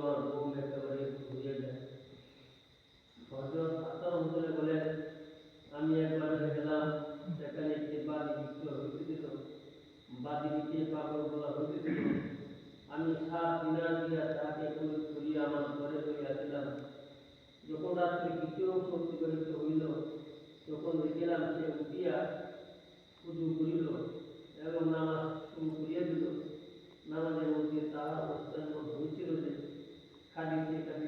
আমার ঘুম ঘুরিয়ে আমি একবার দেখলাম সেখানে একটি বিক্রি বিক্রি আমি সাত দিনার দিয়া আমার ঘরে লইয়াছিলাম যখন রাত্রে দ্বিতীয় অংশ অতিবাহিত হইল, তখন দেখিলাম সে উঠিয়া পুজো করিল। Kali kita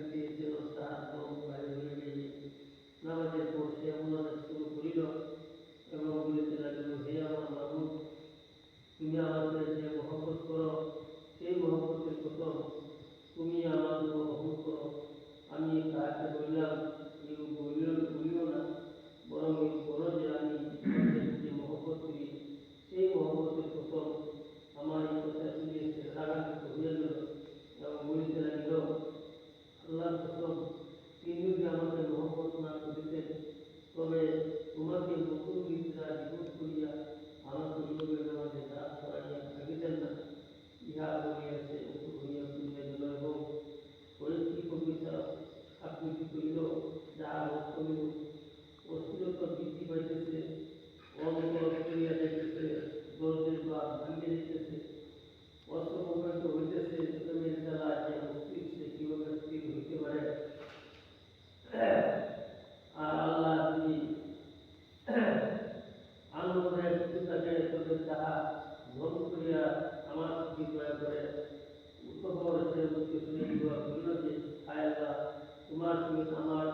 Allah'a